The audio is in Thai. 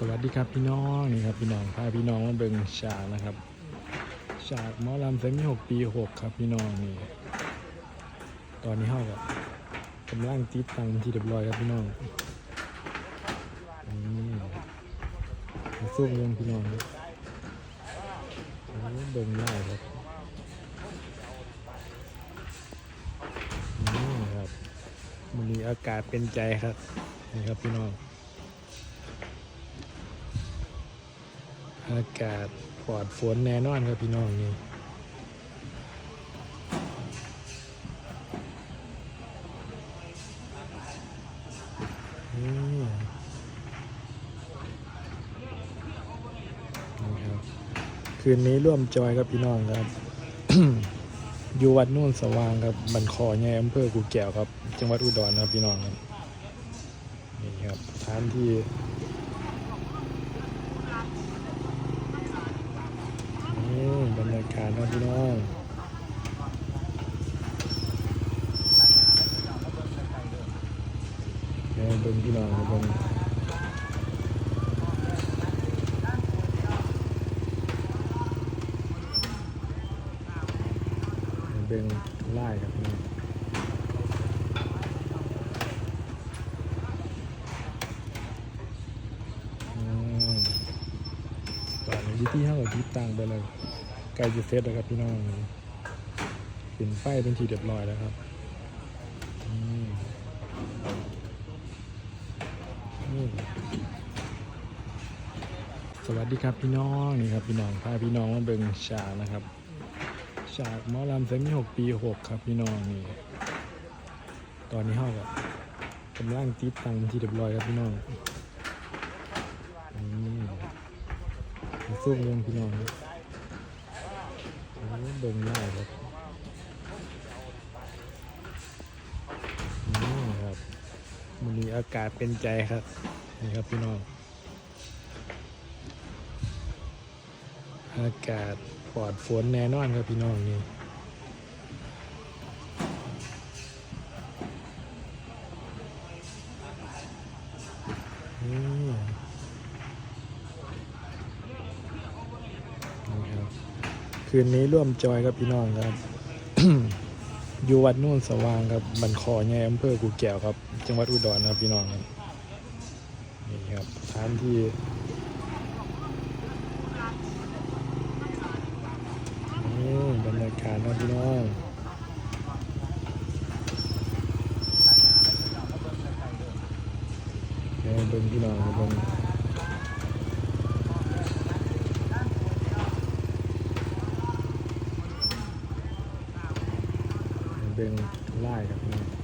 สวัสดีครับพี่น้องนี่ครับพี่น้องพาพี่น้องมาเบิ่งฉากนะครับฉากหมอลำเซมิหกปีหกครับพี่น้องนี่ตอนนี้เฮากับกำลังติดตังที่เรียบร้อยครับพี่น้องนี่มาสู้เรื่องพี่น้องเบิ่งไล่ครับนี่ครับมันนี้อากาศเป็นใจครับนี่ครับพี่น้อง อากาศปลอดฝนแน่นอนครับพี่น้องนี่นี่ครับคืนนี้ร่วมจอยกับพี่น้องครับ อยู่วัดนุ่นสว่างครับบันคอใหญ่อำเภอกูแก้วครับ จังหวัดอุดรครับพี่น้องครับนี่ครับสถานที่ นี่บร รยากาศนะพี่น้องเออเบิ่งพี่น้องเบิ่งเบิ่งไล่ครับพี่น้องอืมตอนนี้ที่ห้างกับที่ตั้งไปเลย ใกล้จะเสร็จแล้วครับพี่น้องปิ่นไฟเป็นทีเรียบร้อยแล้วครับสวัสดีครับพี่น้องนี่ครับพี่น้องพาพี่น้องมาเบิ่งฉากนะครับฉากมอลำเซมิหกปีหกครับพี่น้องนี่ตอนนี้เฮากับกำลังติดตังทีเรียบร้อยครับพี่น้องอืมมาสู้เรื่องพี่น้อง เบิ่งไล่ครับนี่ครับมันนี้อากาศเป็นใจครับ นี่ครับพี่น้อง อากาศปลอดฝนแน่นอนครับพี่น้องนี่นี่นี่ครับ คืนนี้ร่วมจอยกับพี่น้องครับ อยู่วัดนุ่นสว่างครับบันคอใหญ่อำเภอกูแก้วครับ จังหวัดอุดรครับพี่น้องครับนี่ครับสถานที่นี่บรรยากาศนะพี่น้องเออเบิ่งพี่น้องเบิ่ง ดึงไล่ครับพี่น้อง